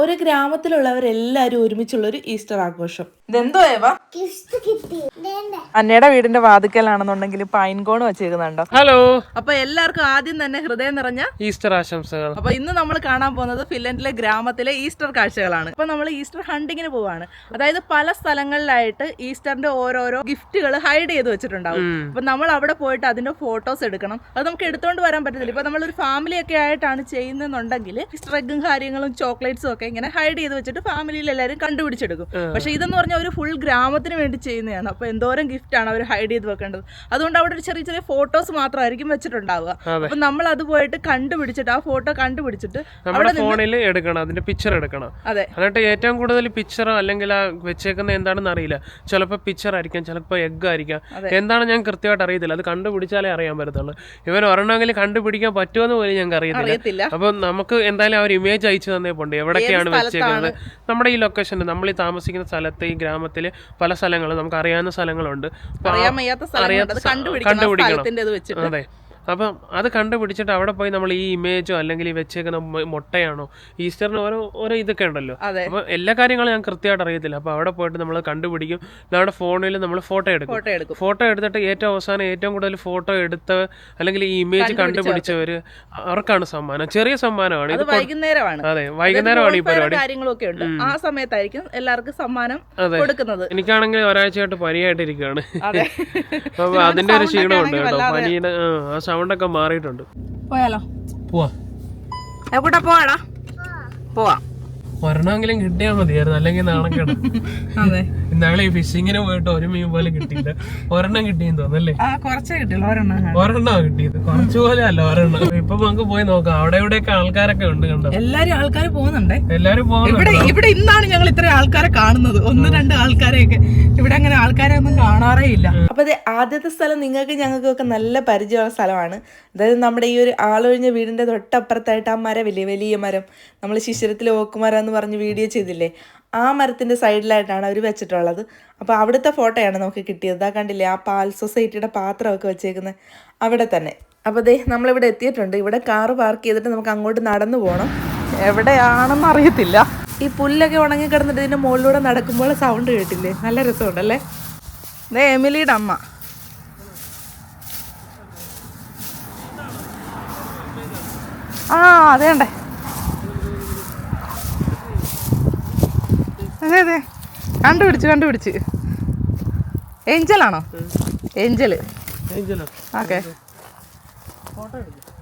ഒരു ഗ്രാമത്തിലുള്ളവരെല്ലാവരും ഒരുമിച്ചുള്ള ഒരു ഈസ്റ്റർ ആഘോഷം. ഇതെന്തോ ഏവ? അന്നയുടെ വീടിന്റെ വാതിക്കലാണെന്നുണ്ടെങ്കിൽ പൈൻകോൺ വെച്ചേക്കുന്നുണ്ടോ ഹലോ. അപ്പൊ എല്ലാവർക്കും ആദ്യം തന്നെ ഹൃദയം നിറഞ്ഞ ഈസ്റ്റർ ആശംസകൾ. അപ്പൊ ഇന്ന് നമ്മൾ കാണാൻ പോകുന്നത് ഫിൻലൻഡിലെ ഗ്രാമത്തിലെ ഈസ്റ്റർ കാഴ്ചകളാണ്. ഇപ്പൊ നമ്മൾ ഈസ്റ്റർ ഹണ്ടിങ്ങിന് പോവാണ്. അതായത് പല സ്ഥലങ്ങളിലായിട്ട് ഈസ്റ്ററിന്റെ ഓരോരോ ഗിഫ്റ്റുകൾ ഹൈഡ് ചെയ്ത് വെച്ചിട്ടുണ്ടാവും. അപ്പൊ നമ്മൾ അവിടെ പോയിട്ട് അതിന്റെ ഫോട്ടോസ് എടുക്കണം. അത് നമുക്ക് എടുത്തോണ്ട് വരാൻ പറ്റത്തില്ല. ഇപ്പൊ നമ്മളൊരു ഫാമിലി ഒക്കെ ആയിട്ടാണ് ചെയ്യുന്നുണ്ടെങ്കിൽ ഈസ്റ്റർ എഗ്ഗും കാര്യങ്ങളും ചോക്ലേറ്റ്സും ഒക്കെ ഇങ്ങനെ ഹൈഡ് ചെയ്ത് വെച്ചിട്ട് ഫാമിലിയിൽ എല്ലാവരും കണ്ടുപിടിച്ചെടുക്കും. പക്ഷെ ഇതെന്ന് പറഞ്ഞാൽ ഒരു ഫുൾ ഗ്രാമത്തിന് വേണ്ടി ചെയ്യുന്നതാണ്. അപ്പോൾ എന്തോരം ഗിഫ്റ്റ് ആണ് അവർ ഹൈഡ് ചെയ്ത് വെക്കേണ്ടത്. അതുകൊണ്ട് അവിടെ ഒരു ചെറിയ ചെറിയ ഫോട്ടോസ് മാത്രമായിരിക്കും വെച്ചിട്ടുണ്ടാവുക. അപ്പൊ നമ്മൾ അത് പോയിട്ട് കണ്ടുപിടിച്ചിട്ട് ആ ഫോട്ടോ കണ്ടുപിടിച്ചിട്ട് നമ്മുടെ ഫോണിൽ എടുക്കണം അതിന്റെ പിക്ചർ എടുക്കണം. അതെ. എന്നിട്ട് ഏറ്റവും കൂടുതൽ പിക്ചർ അല്ലെങ്കിൽ ആ വെച്ചേക്കുന്ന എന്താണെന്ന് അറിയില്ല. ചിലപ്പോൾ പിക്ചർ ആയിരിക്കാം ചിലപ്പോൾ എഗ് ആയിരിക്കാം. എന്താണ് ഞാൻ കൃത്യമായിട്ട് അറിയത്തില്ല. അത് കണ്ടുപിടിച്ചാലേ അറിയാൻ പറ്റത്തുള്ളൂ. ഇവൻ ഒരെണ്ണമെങ്കിലും കണ്ടുപിടിക്കാൻ പറ്റുമെന്ന് പോലും ഞങ്ങൾക്ക് അറിയത്തില്ല. അപ്പൊ നമുക്ക് എന്തായാലും ആ ഒരു ഇമേജ് അയച്ചു തന്നേ പോണ്ട്? എവിടൊക്കെയാണ് വെച്ചേക്കുന്നത്. നമ്മുടെ ഈ ലൊക്കേഷനിൽ നമ്മൾ ഈ താമസിക്കുന്ന സ്ഥലത്ത് ഈ ഗ്രാമത്തിൽ പല സ്ഥലങ്ങളും നമുക്ക് അറിയാവുന്ന സ്ഥലങ്ങളുണ്ട്. അറിയാൻ വയ്യാത്ത കണ്ടുപിടിക്കണം. അതെ. അപ്പം അത് കണ്ടുപിടിച്ചിട്ട് അവിടെ പോയി നമ്മൾ ഈ ഇമേജോ അല്ലെങ്കിൽ ഈ വെച്ചേക്കുന്ന മുട്ടയാണോ ഈസ്റ്ററിന് ഓരോ ഓരോ ഇതൊക്കെ ഉണ്ടല്ലോ. അപ്പം എല്ലാ കാര്യങ്ങളും ഞാൻ കൃത്യമായിട്ട് അറിയത്തില്ല. അപ്പൊ അവിടെ പോയിട്ട് നമ്മൾ കണ്ടുപിടിക്കും. നമ്മുടെ ഫോണിൽ നമ്മൾ ഫോട്ടോ എടുക്കും. ഫോട്ടോ എടുക്കും. ഫോട്ടോ എടുത്തിട്ട് ഏറ്റവും അവസാനം ഏറ്റവും കൂടുതൽ ഫോട്ടോ എടുത്ത അല്ലെങ്കിൽ ഈ ഇമേജ് കണ്ടുപിടിച്ചവര് അവർക്കാണ് സമ്മാനം. ചെറിയ സമ്മാനമാണ്. ഇത് വൈകുന്നേരമാണ്. അതെ വൈകുന്നേരമാണ് ഈ പരിപാടി. കാര്യങ്ങളൊക്കെ ഉണ്ട്. ആ സമയത്തായിരിക്കും എല്ലാവർക്കും സമ്മാനം. കൊടുക്കുന്നത്. എനിക്കാണെങ്കിൽ ഒരാഴ്ചയായിട്ട് പനിയായിട്ടിരിക്കുകയാണ്. അപ്പൊ അതിന്റെ ഒരു ക്ഷീണമുണ്ട് കേട്ടോ. പനിയുടെ ആ, ആ സൗണ്ട് ഒക്കെ മാറിയിട്ടുണ്ട്. പോയാലോ? പോവാ. എവിടെ പോവാടാ? പോവാ. ഒരെണ്ണമെങ്കിലും കിട്ടിയാൽ മതിയായിരുന്നു. അല്ലെങ്കിൽ നാണം കേട്ടോ അതെ. ഇന്നാളെ ഈ ഫിഷിങ്ങിന് പോയിട്ട് ഒരു മീൻ പോലെ കിട്ടിയില്ല. ഒരെണ്ണം കിട്ടിയെന്ന് തോന്നല്ലേ ആ കുറച്ചേ കിട്ടിയുള്ളൂ. ഒരെണ്ണം ഒരെണ്ണ കിട്ടിയത്. കുറച്ചു പോലെ അല്ല ഒരെണ്ണം. ഇപ്പൊ നമുക്ക് പോയി നോക്കാം. അവിടെ ഇവിടെയൊക്കെ ആൾക്കാരൊക്കെ ഉണ്ട് കണ്ടോ? എല്ലാരും ആൾക്കാർ പോകുന്നുണ്ടേ? എല്ലാരും ഇവിടെ പോകുന്നുണ്ട്? ഇവിടെ ഇന്നാണ് ഞങ്ങൾ ഇത്ര ആൾക്കാരെ കാണുന്നത്. ഒന്ന് രണ്ട് ആൾക്കാരെയൊക്കെ. ഇവിടെ അങ്ങനെ ആൾക്കാരെ ഒന്നും കാണാറേ ഇല്ല. അപ്പൊ അതെ ആദ്യത്തെ സ്ഥലം നിങ്ങൾക്ക് ഞങ്ങൾക്കൊക്കെ നല്ല പരിചയമുള്ള സ്ഥലമാണ്. അതായത് നമ്മുടെ ഈ ഒരു ആളൊഴിഞ്ഞ വീടിന്റെ തൊട്ടപ്പുറത്തായിട്ട് ആ മരം വലിയ വലിയ മരം. നമ്മൾ ശിശിരത്തിൽ ഓക്കുമരം എന്ന് പറഞ്ഞ് വീഡിയോ ചെയ്തില്ലേ? ആ മരത്തിന്റെ സൈഡിലായിട്ടാണ് അവർ വെച്ചിട്ടുള്ളത്. അപ്പോൾ അവിടുത്തെ ഫോട്ടോയാണ് നമുക്ക് കിട്ടിയത്. ഇതാ കണ്ടില്ലേ ആ പാൽ സൊസൈറ്റിയുടെ പാത്രമൊക്കെ വെച്ചേക്കുന്നത് അവിടെ തന്നെ. അപ്പോൾ ദേ നമ്മളിവിടെ എത്തിയിട്ടുണ്ട്. ഇവിടെ കാറ് പാർക്ക് ചെയ്തിട്ട് നമുക്ക് അങ്ങോട്ട് നടന്നു പോകണം എവിടെയാണെന്ന് അറിയത്തില്ല. ഈ പുല്ലൊക്കെ ഉണങ്ങി കിടന്നിട്ട് ഇതിന്റെ മുകളിലൂടെ നടക്കുമ്പോൾ സൗണ്ട് കേട്ടില്ലേ? നല്ല രസമുണ്ടല്ലേ? ദേ എമിലിയുടെ അമ്മ. ആ അതേണ്ടേ അതെ അതെ. കണ്ടുപിടിച്ച് കണ്ടുപിടിച്ച്. ഏഞ്ചലാണോ? ഏഞ്ചൽ. ഏഞ്ചലോ? ഓക്കെ.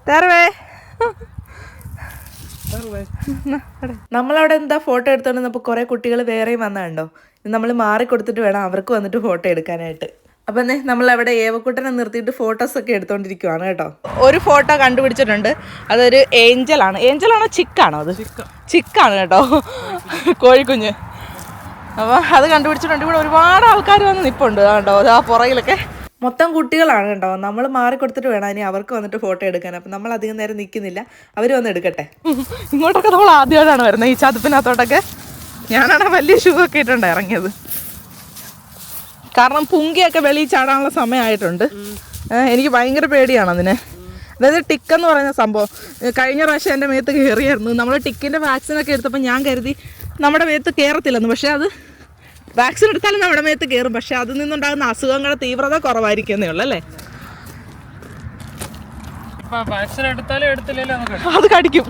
തരവേ നമ്മളവിടെ എന്താ ഫോട്ടോ എടുത്തോണ്ട് അപ്പൊ കൊറേ കുട്ടികൾ വേറെയും വന്നുണ്ടോ നമ്മൾ മാറി കൊടുത്തിട്ട് വേണം അവർക്ക് വന്നിട്ട് ഫോട്ടോ എടുക്കാനായിട്ട്. അപ്പൊ തന്നെ നമ്മൾ അവിടെ ഏവക്കുട്ടനെ നിർത്തിയിട്ട് ഫോട്ടോസ് ഒക്കെ എടുത്തോണ്ടിരിക്കുവാണ് കേട്ടോ. ഒരു ഫോട്ടോ കണ്ടുപിടിച്ചിട്ടുണ്ട്. അതൊരു ഏഞ്ചലാണ് ഏഞ്ചലാണോ ചിക്കാണോ അത്? ചിക്കാണ് കേട്ടോ. കോഴിക്കുഞ്ഞ്. അപ്പോൾ അത് കണ്ടുപിടിച്ചിട്ടുണ്ട്. ഇവിടെ ഒരുപാട് ആൾക്കാർ വന്ന് നിൽപ്പുണ്ട് കണ്ടോ ആ പുറകിലൊക്കെ. മൊത്തം കുട്ടികളാണ് കേട്ടോ. നമ്മൾ മാറി കൊടുത്തിട്ട് വേണം ഇനി അവർക്ക് വന്നിട്ട് ഫോട്ടോ എടുക്കാൻ. അപ്പം നമ്മൾ അധികം നേരം നിൽക്കുന്നില്ല അവർ വന്ന് എടുക്കട്ടെ. ഇങ്ങോട്ടൊക്കെ നമ്മൾ ആദ്യമായിട്ടാണ് വരുന്നത്. ഈ ചതുപ്പിനകത്തോട്ടൊക്കെ. ഞാനാണ് വലിയ ഷൂ ഒക്കെ ഇട്ടുണ്ട് ഇറങ്ങിയത്. കാരണം പുങ്കിയൊക്കെ വെളിയിൽ ചാടാനുള്ള സമയമായിട്ടുണ്ട്. എനിക്ക് ഭയങ്കര പേടിയാണ് അതിനെ. അതായത് ടിക്ക് എന്ന് പറയുന്ന സംഭവം. കഴിഞ്ഞ പ്രാവശ്യം എന്റെ മേത്ത് കയറിയായിരുന്നു. നമ്മൾ ടിക്കിന്റെ വാക്സിനൊക്കെ എടുത്തപ്പോൾ ഞാൻ കരുതി നമ്മുടെ മേത്ത് കയറത്തില്ലെന്ന്. പക്ഷേ അത് വാക്സിൻ എടുത്താലും നമ്മുടെ മേത്ത് കയറും പക്ഷെ അതിൽ നിന്നുണ്ടാകുന്ന അസുഖങ്ങളുടെ തീവ്രത കുറവായിരിക്കുന്നേ ഉള്ളൂ അല്ലേ? അത് കടിക്കും.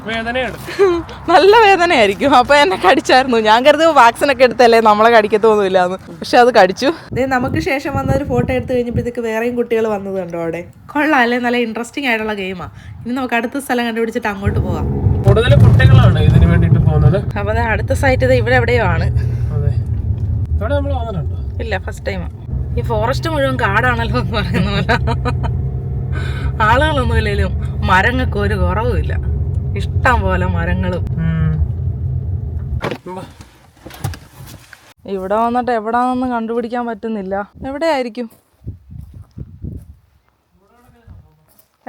നല്ല വേദനയായിരിക്കും. അപ്പൊ എന്നെ കടിച്ചായിരുന്നു. ഞാൻ കരുതി വാക്സിൻ ഒക്കെ എടുത്തല്ലേ നമ്മളെ കടിക്കത്തൊന്നുമില്ല പക്ഷെ അത് കടിച്ചു. നമുക്ക് ശേഷം വന്ന ഒരു ഫോട്ടോ എടുത്തു കഴിഞ്ഞപ്പോഴത്തേക്ക് വേറെയും കുട്ടികൾ വന്നത് കണ്ടോ അവിടെ? കൊള്ളാം അല്ലേ? നല്ല ഇൻട്രസ്റ്റിംഗ് ആയിട്ടുള്ള ഗെയിമാ ഇനി നമുക്ക് അടുത്ത സ്ഥലം കണ്ടുപിടിച്ചിട്ട് അങ്ങോട്ട് പോവാം. കൂടുതൽ കുട്ടികളാണ് ഇതിന് വേണ്ടിട്ട് പോകുന്നത്. അപ്പൊ അടുത്ത സൈറ്റ് ഇത് ഇവിടെ എവിടെയോ ആണ് അതെ ഇവിടെ നമ്മൾ വന്നിട്ടുണ്ടോ ഇല്ല ഫസ്റ്റ് ടൈം ഈ ഫോറസ്റ്റ് മുഴുവൻ കാടാണല്ലോ എന്ന് പറയുന്ന പോലെ. ആളുകളൊന്നും ഇല്ലെങ്കിലും മരങ്ങൾക്ക് ഒരു കുറവുമില്ല ഇഷ്ടം പോലെ മരങ്ങളും. ഇവിടെ വന്നിട്ട് എവിടാന്നൊന്നും കണ്ടുപിടിക്കാൻ പറ്റുന്നില്ല. എവിടെയായിരിക്കും?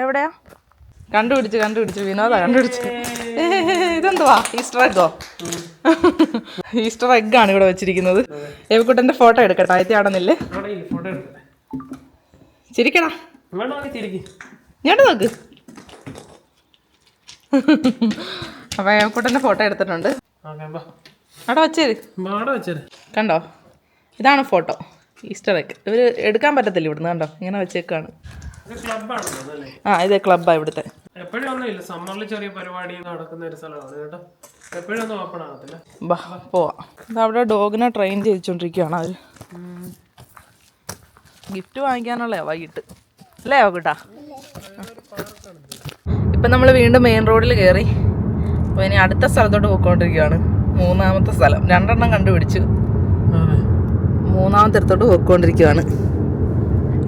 എവിടെയാ? കണ്ടുപിടിച്ച് കണ്ടുപിടിച്ച്. വിനോദ കണ്ടുപിടിച്ച്. ഏ, ഇതെന്തുവാ? ഈസ്റ്റർ എഗ്ഗോ ഈസ്റ്റർ എഗ്ഗാണ് ഇവിടെ വെച്ചിരിക്കുന്നത്. ഏവിക്കുട്ടന്റെ ഫോട്ടോ എടുക്കട്ടെ ആയത്തി ആടന്നില്ലേ ചിരിക്കടാ. ഇങ്ങോട്ട് നോക്ക്. അപ്പൊ ഏവിക്കുട്ടന്റെ ഫോട്ടോ എടുത്തിട്ടുണ്ട്. അവിടെ വച്ചേര്. കണ്ടോ? ഇതാണ് ഫോട്ടോ ഈസ്റ്റർ എഗ് ഇവർ എടുക്കാൻ പറ്റത്തില്ല ഇവിടുന്ന് കണ്ടോ? ഇങ്ങനെ വെച്ചേക്കാണ്. ആ ഇത് ക്ലബ്ബാണ് ഇവിടുത്തെ. എപ്പോഴും ഒന്നുമില്ല സമ്മറിൽ ചെറിയ പരിപാടി നടക്കുന്ന ഒരു സ്ഥലമാണ് കേട്ടോ. എപ്പോഴൊന്നും ഓപ്പൺ ആകത്തില്ല. ബാ പോവാം. അവിടെ ഡോഗിനെ ട്രെയിൻ ചെയ്യിച്ചോണ്ടിരിക്കുകയാണ് അവർ. ഗിഫ്റ്റ് വാങ്ങിക്കാനുള്ളേ വൈകിട്ട്. അല്ലേ കേട്ടാ ഇപ്പൊ നമ്മൾ വീണ്ടും മെയിൻ റോഡിൽ കയറി അപ്പോൾ ഇനി അടുത്ത സ്ഥലത്തോട്ട് പോയിക്കൊണ്ടിരിക്കുകയാണ്. മൂന്നാമത്തെ സ്ഥലം. രണ്ടെണ്ണം കണ്ടുപിടിച്ചു. മൂന്നാമത്തെ അടുത്തോട്ട് പോയിക്കൊണ്ടിരിക്കുകയാണ്.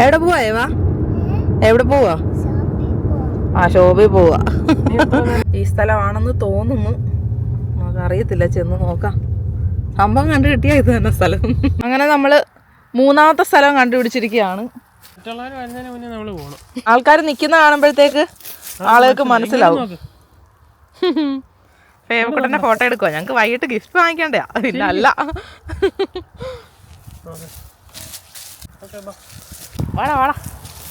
എവിടെ പോവാ ഏവാ? എവിടെ പോവാ? ആ ഷോപ്പിൽ പോവാ. ഈ സ്ഥലമാണെന്ന് തോന്നുന്നു. നമുക്ക് അറിയത്തില്ല ചെന്ന് നോക്കാം. സംഭവം കണ്ടു കിട്ടിയ ഇത് തന്നെ സ്ഥലം. അങ്ങനെ നമ്മൾ മൂന്നാമത്തെ സ്ഥലം കണ്ടുപിടിച്ചിരിക്കുകയാണ്. ആൾക്കാർ നിൽക്കുന്ന കാണുമ്പോഴത്തേക്ക് ആളുകൾക്ക് മനസ്സിലാവും. ഫേവക്കുട്ടന്റെ ഫോട്ടോ എടുക്കുക ഞങ്ങൾക്ക് വൈകിട്ട് ഗിഫ്റ്റ് വാങ്ങിക്കണ്ടേ? ഇല്ല അല്ല. വാടാ വാടാ.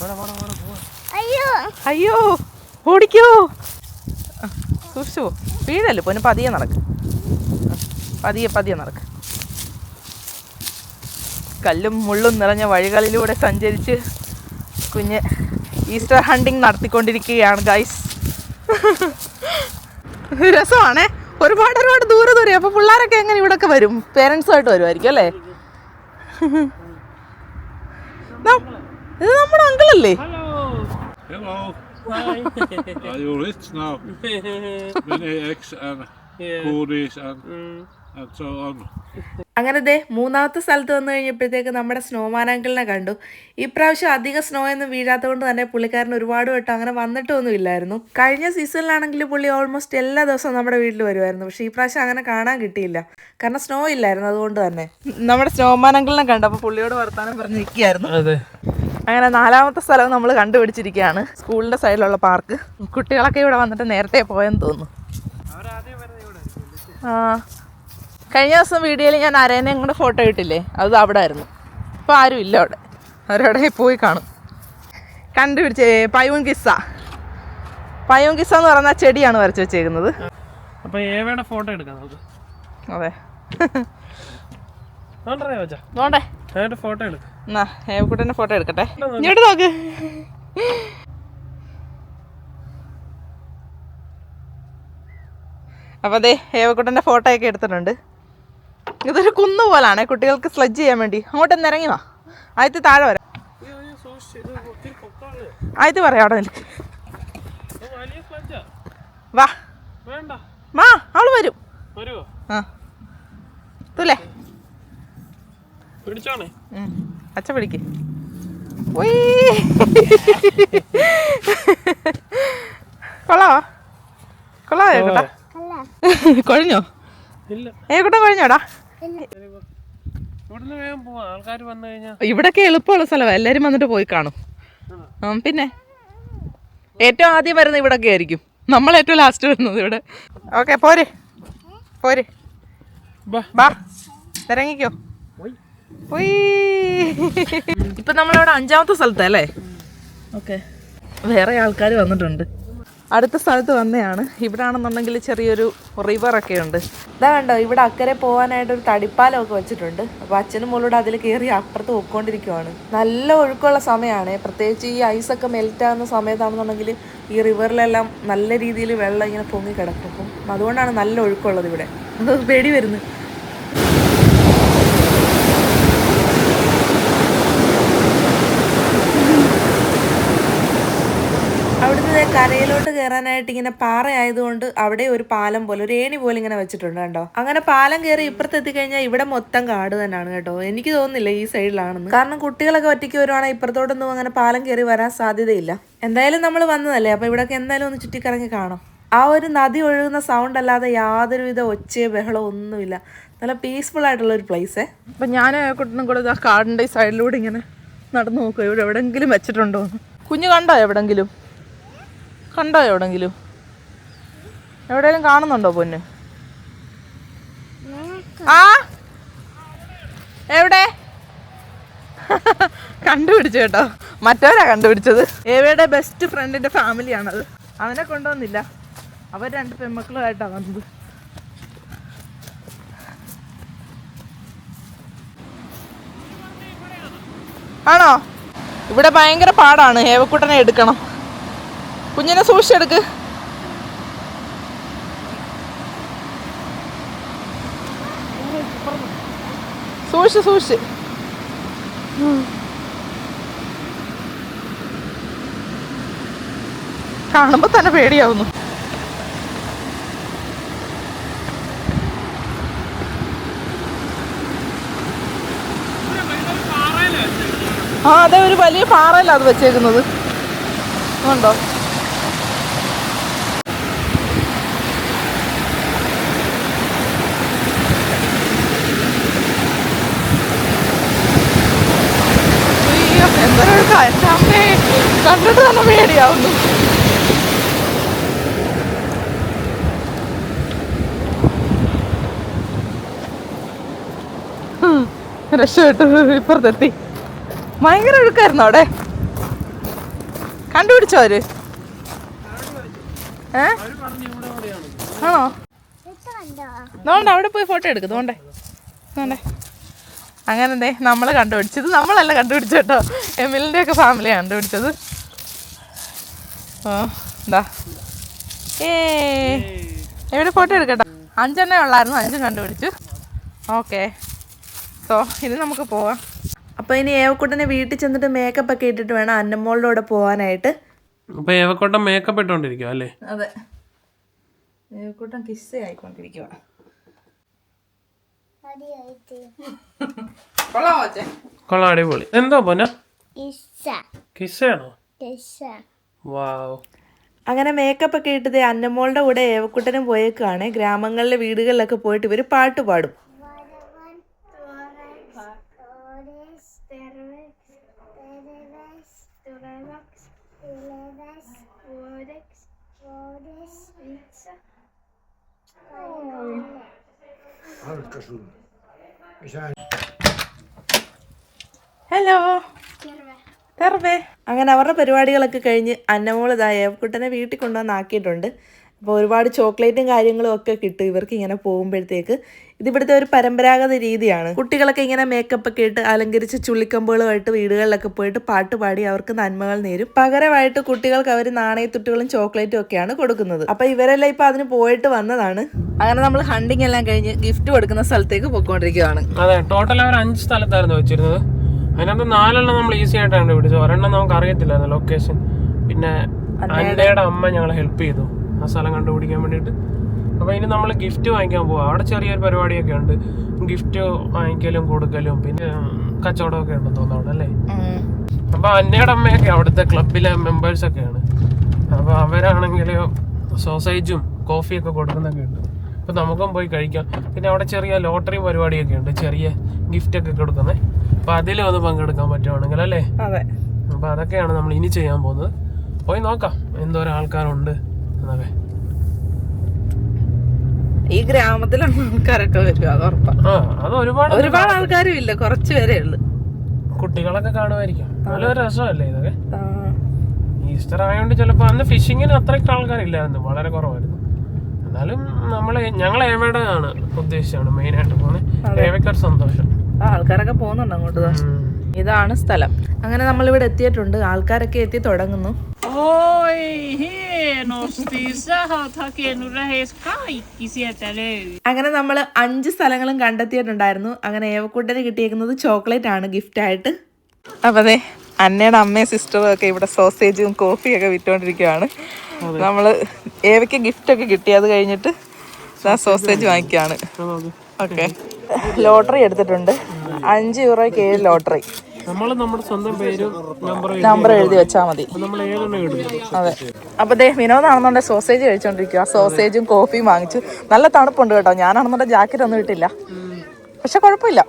വാടാ വാടാ വാടാ പോവാ. അയ്യോ. അയ്യോ. ഓടിക്കോ. സൂക്ഷിച്ചു പോ. വീഴല്ലേ പൊന്ന്? പതിയെ നടക്ക്. പതിയെ പതിയെ നടക്ക്. കല്ലും മുള്ളും നിറഞ്ഞ വഴികളിലൂടെ സഞ്ചരിച്ച് കുഞ്ഞ് ഈസ്റ്റർ ഹണ്ടിങ് നടത്തിക്കൊണ്ടിരിക്കുകയാണ് ഗൈസ്. രസമാണേ. ഒരുപാട് ഒരുപാട് ദൂരെ ദൂരെ. അപ്പോൾ പിള്ളേരൊക്കെ എങ്ങനെ ഇവിടൊക്കെ വരും? പേരൻസുമായിട്ട് വരുമായിരിക്കും അല്ലേ? ദാ, ഇത് നമ്മുടെ അങ്കിളല്ലേ hello Are you rich now? Many eggs and goodies and, mm. and so on. അങ്ങനെ ദേ മൂന്നാമത്തെ സ്ഥലത്ത് വന്നു കഴിഞ്ഞപ്പോഴത്തേക്ക് നമ്മുടെ സ്നോമാൻ അങ്കിളിനെ കണ്ടു. ഇപ്രാവശ്യം അധികം സ്നോ ഒന്നും വീഴാത്തത് കൊണ്ട് തന്നെ പുള്ളിക്കാരൻ ഒരുപാട് വട്ടം അങ്ങനെ വന്നിട്ടൊന്നും ഇല്ലായിരുന്നു. കഴിഞ്ഞ സീസണിലാണെങ്കിൽ പുള്ളി ഓൾമോസ്റ്റ് എല്ലാ ദിവസവും നമ്മുടെ വീട്ടിൽ വരുമായിരുന്നു. പക്ഷേ ഈ പ്രാവശ്യം അങ്ങനെ കാണാൻ കിട്ടിയില്ല. കാരണം സ്നോ ഇല്ലായിരുന്നു അതുകൊണ്ട് തന്നെ. നമ്മുടെ സ്നോമാൻ അങ്കിളിനെ കണ്ടു അപ്പോൾ പുള്ളിയോട് വർത്താനം പറഞ്ഞിരിക്കുകയായിരുന്നു അതെ. അങ്ങനെ നാലാമത്തെ സ്ഥലം നമ്മൾ കണ്ടുപിടിച്ചിരിക്കുകയാണ്. സ്കൂളിന്റെ സൈഡിലുള്ള പാർക്ക്. കുട്ടികളൊക്കെ ഇവിടെ വന്നിട്ട് നേരത്തെ പോയെന്ന് തോന്നുന്നു. ആ. കഴിഞ്ഞ ദിവസം വീഡിയോയിൽ ഞാൻ അരേനെ കൂടെ ഫോട്ടോ ഇട്ടില്ലേ? അത് അവിടെ ആയിരുന്നു ഇപ്പോൾ ആരും ഇല്ല അവിടെ. അവരവിടെ പോയി കാണും. കണ്ടുപിടിച്ചേ പയൂൺ കിസ്സ. പയൂൺ കിസ്സ എന്ന് പറഞ്ഞ ചെടിയാണ് വരച്ച് വെച്ചേക്കുന്നത്. അപ്പോൾ ഏവയുടെ ഫോട്ടോ എടുക്കാം നമുക്ക്? അതെ. ഫോട്ടോ എടുക്കാം. എന്നാ ഹേവക്കുട്ടന്റെ ഫോട്ടോ എടുക്കട്ടെ. ഇങ്ങോട്ട് നോക്ക്. അപ്പോൾ അതെ ഏവക്കുട്ടന്റെ ഫോട്ടോ ഒക്കെ എടുത്തിട്ടുണ്ട്. ഇതൊരു കുന്നു പോലാണ് കുട്ടികൾക്ക് സ്ലജ് ചെയ്യാൻ വേണ്ടി. അങ്ങോട്ടൊന്ന് ഇറങ്ങി വാ. ആദ്യത്തെ താഴെ വരാം. ആദ്യത്തെ പറയാം അവിടെ നിൽക്ക്. വാ. വേണ്ട. വാ അവൾ വരും. ആ. തുല്ലേ പിടിച്ചോണേ. അച്ഛ പിടിക്ക്. കൊള്ളാവോ കൊള്ളാവോ ഏക്കട്ടാ കൊഴിഞ്ഞോ? ഇല്ല. ഏക്കട്ടാ കൊഴിഞ്ഞോടാ. ഇവിടുന്ന് വേഗം പോവാം. ആൾക്കാർ വന്നു കഴിഞ്ഞാൽ ഇവിടൊക്കെ എളുപ്പമുള്ള സ്ഥലമാണ് എല്ലാരും വന്നിട്ട് പോയി കാണും. പിന്നെ? ഏറ്റവും ആദ്യം വരുന്നത് ഇവിടൊക്കെ ആയിരിക്കും. നമ്മൾ ഏറ്റവും ലാസ്റ്റ് വരുന്നത് ഇവിടെ. ഓക്കെ പോര്. പോര്. ബാ. പോയി ഇപ്പൊ നമ്മളിവിടെ അഞ്ചാമത്തെ സ്ഥലത്തല്ലേ ഓക്കെ. വേറെ ആൾക്കാർ വന്നിട്ടുണ്ട്. അടുത്ത സ്ഥലത്ത് വന്നെയാണ്. ഇവിടെ ആണെന്നുണ്ടെങ്കിൽ ചെറിയൊരു ഒക്കെ ഉണ്ട്. ഇതാ കണ്ടോ ഇവിടെ അക്കരെ പോകാനായിട്ട് ഒരു തടിപ്പാലമൊക്കെ വെച്ചിട്ടുണ്ട്. അപ്പോൾ അച്ഛനും മോളോട് അതിൽ കയറി അപ്പുറത്ത് പോയിക്കൊണ്ടിരിക്കുവാണ്. നല്ല ഒഴുക്കുള്ള സമയമാണ് പ്രത്യേകിച്ച് ഈ ഐസൊക്കെ മെൽറ്റ് ആകുന്ന സമയത്താണെന്നുണ്ടെങ്കിൽ ഈ റിവറിലെല്ലാം നല്ല രീതിയിൽ വെള്ളം ഇങ്ങനെ പൊങ്ങി കിടക്കും. അതുകൊണ്ടാണ് നല്ല ഒഴുക്കുള്ളത് ഇവിടെ. പേടി വരുന്നു അവിടുന്ന് ദേ കരയിലോട്ട് കയറാനായിട്ട് ഇങ്ങനെ പാറ ആയതുകൊണ്ട് അവിടെ ഒരു പാലം പോലെ ഒരു ഏണി പോലെ ഇങ്ങനെ വെച്ചിട്ടുണ്ട് കേട്ടോ അങ്ങനെ പാലം കയറി ഇപ്പുറത്ത് എത്തിക്കഴിഞ്ഞാൽ ഇവിടെ മൊത്തം കാട് തന്നെയാണ് കേട്ടോ. എനിക്ക് തോന്നുന്നില്ല ഈ സൈഡിലാണെന്ന്. കാരണം കുട്ടികളൊക്കെ ഒറ്റയ്ക്ക് വരുവാണെങ്കിൽ ഇപ്പുറത്തോട്ടൊന്നും അങ്ങനെ പാലം കയറി വരാൻ സാധ്യതയില്ല. എന്തായാലും നമ്മൾ വന്നതല്ലേ? അപ്പൊ ഇവിടെയൊക്കെ എന്തായാലും ഒന്ന് ചുറ്റിക്കറങ്ങി കാണാം. ആ ഒരു നദി ഒഴുകുന്ന സൗണ്ട് അല്ലാതെ യാതൊരുവിധ ഒച്ചയോ ബഹളോ ഒന്നുമില്ല. നല്ല പീസ്ഫുൾ ആയിട്ടുള്ള ഒരു പ്ലേസേ അപ്പം ഞാൻ കുട്ടനും കൂടെ ഇതാ കാടിന്റെ സൈഡിലൂടെ ഇങ്ങനെ നടന്നു നോക്കുക ഇവിടെ എവിടെയെങ്കിലും വെച്ചിട്ടുണ്ടോ കുഞ്ഞ് കണ്ടോ എവിടെങ്കിലും? കണ്ടോ എവിടെങ്കിലും? എവിടെയെങ്കിലും കാണുന്നുണ്ടോ പൊന്ന്? ആ? എവിടെ? കണ്ടുപിടിച്ചു കേട്ടോ. മറ്റവരാ കണ്ടുപിടിച്ചത്. ഏവയുടെ ബെസ്റ്റ് ഫ്രണ്ടിന്റെ ഫാമിലിയാണത് അവനെ കൊണ്ടുവന്നില്ല. അവർ രണ്ട് പെൺമക്കളുമായിട്ടാണ് വന്നത്. ആണോ? ഇവിടെ ഭയങ്കര പാടാണ്. ഏവക്കുട്ടനെ എടുക്കണം. കുഞ്ഞിനെ സൂക്ഷിച്ചെടുക്ക് സൂക്ഷിച്ച് സൂക്ഷിച്ച്. കാണുമ്പോ തന്നെ പേടിയാവുന്നു. ആ അതെ ഒരു വലിയ പാറയല്ല അത് വെച്ചേക്കുന്നത്. ഉണ്ടോ അയ്യോ, എന്തൊരു കാറ്റ്. അമ്മേ, കണ്ടിട്ട് പേടിയാവുന്നു. രക്ഷപ്പെട്ടു ഇപ്പുറത്തെത്തി. ഭയങ്കര ഒഴുക്കായിരുന്നു അവിടെ? കണ്ടുപിടിച്ചോ അവർ? ഏ? ആണോ? നോണ്ട അവിടെ പോയി ഫോട്ടോ എടുക്കും നോണ്ടേ നോണ്ടേ. അങ്ങനെ എന്തേ നമ്മളെ കണ്ടുപിടിച്ചത് നമ്മളല്ല കണ്ടുപിടിച്ചത് കേട്ടോ. എമിലിന്റെ ഒക്കെ ഫാമിലിയാണ് കണ്ടുപിടിച്ചത്. എന്താ ഏ എവിടെ ഫോട്ടോ എടുക്കട്ടെ. അഞ്ചെണ്ണേ ഉള്ളായിരുന്നു അഞ്ചും കണ്ടുപിടിച്ചു. ഓക്കെ സോ ഇത് നമുക്ക് പോവാം. അപ്പോൾ ഇനി ഏവക്കുട്ടനെ വീട്ടിൽ ചെന്നിട്ട് മേക്കപ്പ് ഒക്കെ ഇട്ടിട്ട് വേണം അന്നമ്മോളുടെ കൂടെ പോകാനായിട്ട് അപ്പൊ ഏവക്കോട്ടം മേക്കപ്പ് ഇട്ടോണ്ടിരിക്കുക അല്ലേ? അതെ. ഏവക്കുട്ടൻ കിസ് ആയിക്കൊണ്ടിരിക്കുക കൊള്ളാം അടിപൊളി. എന്തോ പോന കിസ്സാണോ വാവ് അങ്ങനെ മേക്കപ്പ് ഒക്കെ ഇട്ടത് അന്നമ്മോളുടെ കൂടെ ഏവക്കുട്ടനും പോയേക്കാണ്. ഗ്രാമങ്ങളിലെ വീടുകളിലൊക്കെ പോയിട്ട് ഇവർ പാട്ട് പാടും. ഹലോ തെറവേ അങ്ങനെ അവരുടെ പരിപാടികളൊക്കെ കഴിഞ്ഞ് അന്നമോൾ ഇതാ ഏവക്കുട്ടനെ വീട്ടിൽ കൊണ്ടുവന്ന് ആക്കിയിട്ടുണ്ട്. അപ്പോൾ ഒരുപാട് ചോക്ലേറ്റും കാര്യങ്ങളും ഒക്കെ കിട്ടും ഇവർക്ക് ഇങ്ങനെ പോകുമ്പോഴത്തേക്ക്. ഇതിവിടുത്തെ ഒരു പരമ്പരാഗത രീതിയാണ്. കുട്ടികളൊക്കെ ഇങ്ങനെ മേക്കപ്പ് ഒക്കെ ഇട്ട് അലങ്കരിച്ച് ചുള്ളിക്കമ്പുകളുമായിട്ട് വീടുകളിലൊക്കെ പോയിട്ട് പാട്ട് പാടി അവർക്ക് നന്മകൾ നേരും. പകരമായിട്ട് കുട്ടികൾക്ക് അവർ നാണയത്തുട്ടുകളും ചോക്ലേറ്റും ഒക്കെയാണ് കൊടുക്കുന്നത്. അപ്പോൾ ഇവരെല്ലാം ഇപ്പം അതിന് പോയിട്ട് വന്നതാണ്. അങ്ങനെ നമ്മൾ ഹണ്ടിങ് എല്ലാം കഴിഞ്ഞ് ഗിഫ്റ്റ് കൊടുക്കുന്ന സ്ഥലത്തേക്ക് പോയിക്കൊണ്ടിരിക്കുകയാണ്. അതെ ടോട്ടൽ അവർ അഞ്ച് സ്ഥലത്തായിരുന്നു വെച്ചിരുന്നത്. അതിനകത്ത് നാലെണ്ണം നമ്മൾ ഈസി ആയിട്ട് കണ്ടുപിടിച്ചു ഒരെണ്ണം നമുക്ക് അറിയത്തില്ലായിരുന്നു ലൊക്കേഷൻ പിന്നെ അന്നയുടെ അമ്മ ഞങ്ങളെ ഹെൽപ്പ് ചെയ്തു. ആ സ്ഥലം കണ്ടുപിടിക്കാൻ വേണ്ടിട്ട് അപ്പോൾ ഇനി നമ്മൾ ഗിഫ്റ്റ് വാങ്ങിക്കാൻ പോവാ. അവിടെ ചെറിയൊരു പരിപാടിയൊക്കെ ഉണ്ട്. ഗിഫ്റ്റ് വാങ്ങിക്കലും കൊടുക്കലും പിന്നെ കച്ചവടമൊക്കെ ഉണ്ടെന്ന് തോന്നുന്നു അവിടെ അല്ലേ അപ്പോൾ അന്നയുടെ അമ്മയൊക്കെ അവിടുത്തെ ക്ലബിലെ മെമ്പേഴ്സ് ഒക്കെയാണ്. അപ്പോൾ അവരാണെങ്കിൽ സോസേജും കോഫിയൊക്കെ കൊടുക്കുന്നൊക്കെ ഉണ്ട്. അപ്പോൾ നമുക്കും പോയി കഴിക്കാം. പിന്നെ അവിടെ ചെറിയ ലോട്ടറി പരിപാടിയൊക്കെ ഉണ്ട്. ചെറിയ ഗിഫ്റ്റ് ഒക്കെ കൊടുക്കുന്നത് അപ്പോൾ അതിലും ഒന്ന് പങ്കെടുക്കാൻ പറ്റുവാണെങ്കിൽ അല്ലേ? അതെ. അപ്പോൾ അതൊക്കെയാണ് നമ്മൾ ഇനി ചെയ്യാൻ പോകുന്നത്. പോയി നോക്കാം എന്തോരം ആൾക്കാരുണ്ട് എന്നൊക്കെ. ഈ ഗ്രാമത്തിലാണ് ആൾക്കാരൊക്കെ വരും അത് അത് ഒരുപാട് ഒരുപാട് ആൾക്കാരും ഇല്ല കുറച്ച് പേരേ ഉള്ളു. കുട്ടികളൊക്കെ കാണുമായിരിക്കും. നല്ലൊരു രസമല്ലേ ഇതൊക്കെ? ഈസ്റ്റർ ആയതുകൊണ്ട് ചിലപ്പോൾ അന്ന് ഫിഷിങ്ങിന് അത്രയ്ക്ക് ആൾക്കാരില്ലായിരുന്നു വളരെ കുറവായിരുന്നു. എന്നാലും നമ്മൾ ഞങ്ങൾ ഏവയുടെ ആണ് ഉദ്ദേശിച്ചാണ് മെയിനായിട്ട് പോകുന്നത് ഏവയ്ക്കൊരു സന്തോഷം. ആൾക്കാരൊക്കെ പോകുന്നുണ്ട് അങ്ങോട്ട് ദാ. ഇതാണ് സ്ഥലം. അങ്ങനെ നമ്മൾ ഇവിടെ എത്തിയിട്ടുണ്ട്. ആൾക്കാരൊക്കെ എത്തി തുടങ്ങുന്നു. അങ്ങനെ നമ്മൾ അഞ്ച് സ്ഥലങ്ങളും കണ്ടെത്തിയിട്ടുണ്ടായിരുന്നു. അങ്ങനെ ഏവക്കൂട്ടന് കിട്ടിയേക്കുന്നത് ചോക്ലേറ്റ് ആണ് ഗിഫ്റ്റ് ആയിട്ട്. അപ്പൊ അതെ അന്നയുടെ അമ്മയും സിസ്റ്ററും ഒക്കെ ഇവിടെ സോസേജും കോഫിയും ഒക്കെ വിറ്റോണ്ടിരിക്കുകയാണ് നമ്മൾ ഏവയ്ക്ക് ഗിഫ്റ്റ് ഒക്കെ കിട്ടി. അത് കഴിഞ്ഞിട്ട് സോസേജ് വാങ്ങിക്കുകയാണ് ഓക്കെ ലോട്ടറി എടുത്തിട്ടുണ്ട്. അഞ്ച് യൂറോയ്ക്ക് ഏഴ് ലോട്ടറി. നമ്മൾ നമ്മുടെ സ്വന്തം പേരും നമ്പർ എഴുതി വെച്ചാൽ മതി. അതെ. അപ്പൊ ദേ വിനോദാണെന്നുണ്ടെ സോസേജ് കഴിച്ചോണ്ടിരിക്കുക സോസേജും കോഫിയും വാങ്ങിച്ചു. നല്ല തണുപ്പുണ്ട് കേട്ടോ. ഞാനാണെന്നുണ്ടെ ജാക്കറ്റ് ഒന്നും ഇട്ടില്ല. പക്ഷെ കുഴപ്പമില്ല.